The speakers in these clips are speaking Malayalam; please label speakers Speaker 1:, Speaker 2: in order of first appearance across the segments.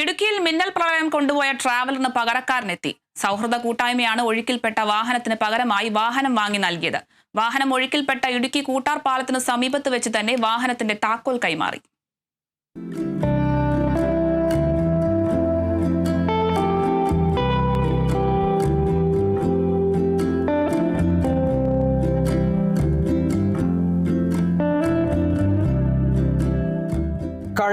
Speaker 1: ഇടുക്കിയിൽ മിന്നൽ പ്രളയം കൊണ്ടുപോയ ട്രാവലറിന് പകരക്കാരനെത്തി. സൗഹൃദ കൂട്ടായ്മയാണ് ഒഴുക്കിൽപ്പെട്ട വാഹനത്തിന് പകരമായി വാഹനം വാങ്ങി നൽകിയത്. വാഹനം ഒഴുക്കിൽപ്പെട്ട ഇടുക്കി കൂട്ടാർ പാലത്തിന് സമീപത്ത് വെച്ച് തന്നെ വാഹനത്തിന്റെ താക്കോൽ കൈമാറി.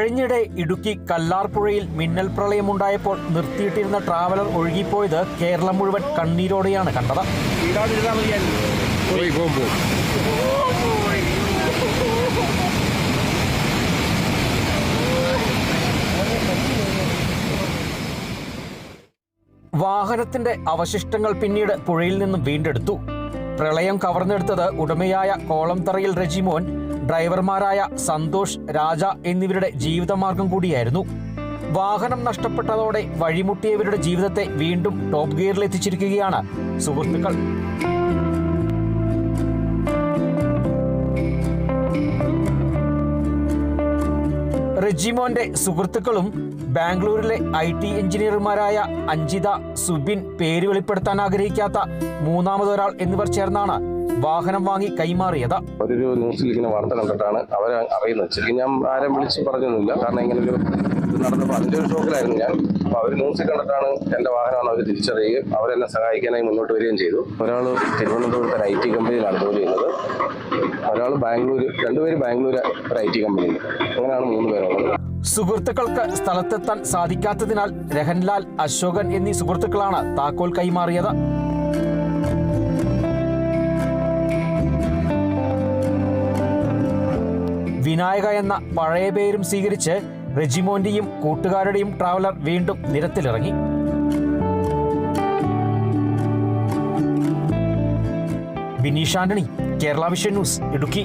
Speaker 2: കഴിഞ്ഞിടെ ഇടുക്കി കല്ലാർപ്പുഴയിൽ മിന്നൽ പ്രളയമുണ്ടായപ്പോൾ നിർത്തിയിട്ടിരുന്ന ട്രാവലർ ഒഴുകിപ്പോയത് കേരളം മുഴുവൻ കണ്ണീരോടെയാണ് കണ്ടത്. വാഹനത്തിന്റെ അവശിഷ്ടങ്ങൾ പിന്നീട് പുഴയിൽ നിന്നും വീണ്ടെടുത്തു. പ്രളയം കവർന്നെടുത്തത് ഉടമയായ കോളംതറയിൽ റെജിമോൻ ഡ്രൈവർമാരായ സന്തോഷ് രാജ എന്നിവരുടെ ജീവിതമാർഗം കൂടിയായിരുന്നു. വാഹനം നഷ്ടപ്പെട്ടതോടെ വഴിമുട്ടിയവരുടെ ജീവിതത്തെ വീണ്ടും ടോപ്പ് ഗിയറിൽ എത്തിച്ചിരിക്കുകയാണ് സുഹൃത്തുക്കൾ. റെജിമോന്റെ സുഹൃത്തുക്കളും ബാംഗ്ലൂരിലെ ഐ ടി എഞ്ചിനീയർമാരായ അഞ്ജിത സുബിൻ പേര് വെളിപ്പെടുത്താൻ ആഗ്രഹിക്കാത്ത മൂന്നാമതൊരാൾ എന്നിവർ ചേർന്നാണ് വാഹനം വാങ്ങി കൈമാറിയത്.
Speaker 3: ഒരു ന്യൂസിൽ ഇങ്ങനെ വാർത്ത കണ്ടിട്ടാണ് അവരെ അറിയുന്നത്. ശരിക്കും ഞാൻ ആരും വിളിച്ച് പറഞ്ഞൊന്നുമില്ല. കാരണം ഇങ്ങനെ ഒരു നടന്നപ്പോൾ അതിന്റെ ഒരു ഷോക്കിലായിരുന്നു ഞാൻ. അപ്പോൾ അവർ ന്യൂസിൽ കണ്ടിട്ടാണ് എന്റെ വാഹനമാണ് അവർ തിരിച്ചറിയുകയും അവരെന്നെ സഹായിക്കാനായി മുന്നോട്ട് വരികയും ചെയ്തു. ഒരാൾ തിരുവനന്തപുരത്ത് ഐ ടി കമ്പനിയിലാണ് ജോലി ചെയ്യുന്നത്. ഒരാൾ ബാംഗ്ലൂർ രണ്ടുപേര് ബാംഗ്ലൂർ ഒരു ഐ ടി കമ്പനിയിൽ അങ്ങനെയാണ് മൂന്ന് പേരുള്ളത്.
Speaker 2: സുഹൃത്തുക്കൾക്ക് സ്ഥലത്തെത്താൻ സാധിക്കാത്തതിനാൽ രഹൻലാൽ അശോകൻ എന്നീ സുഹൃത്തുക്കളാണ് താക്കോൽ കൈമാറിയത്. വിനായക എന്ന പഴയ പേരും സ്വീകരിച്ച് റെജിമോന്റെയും കൂട്ടുകാരുടെയും ട്രാവലർ വീണ്ടും നിരത്തിലിറങ്ങി. Bineesh Antony Kerala vision news Idukki.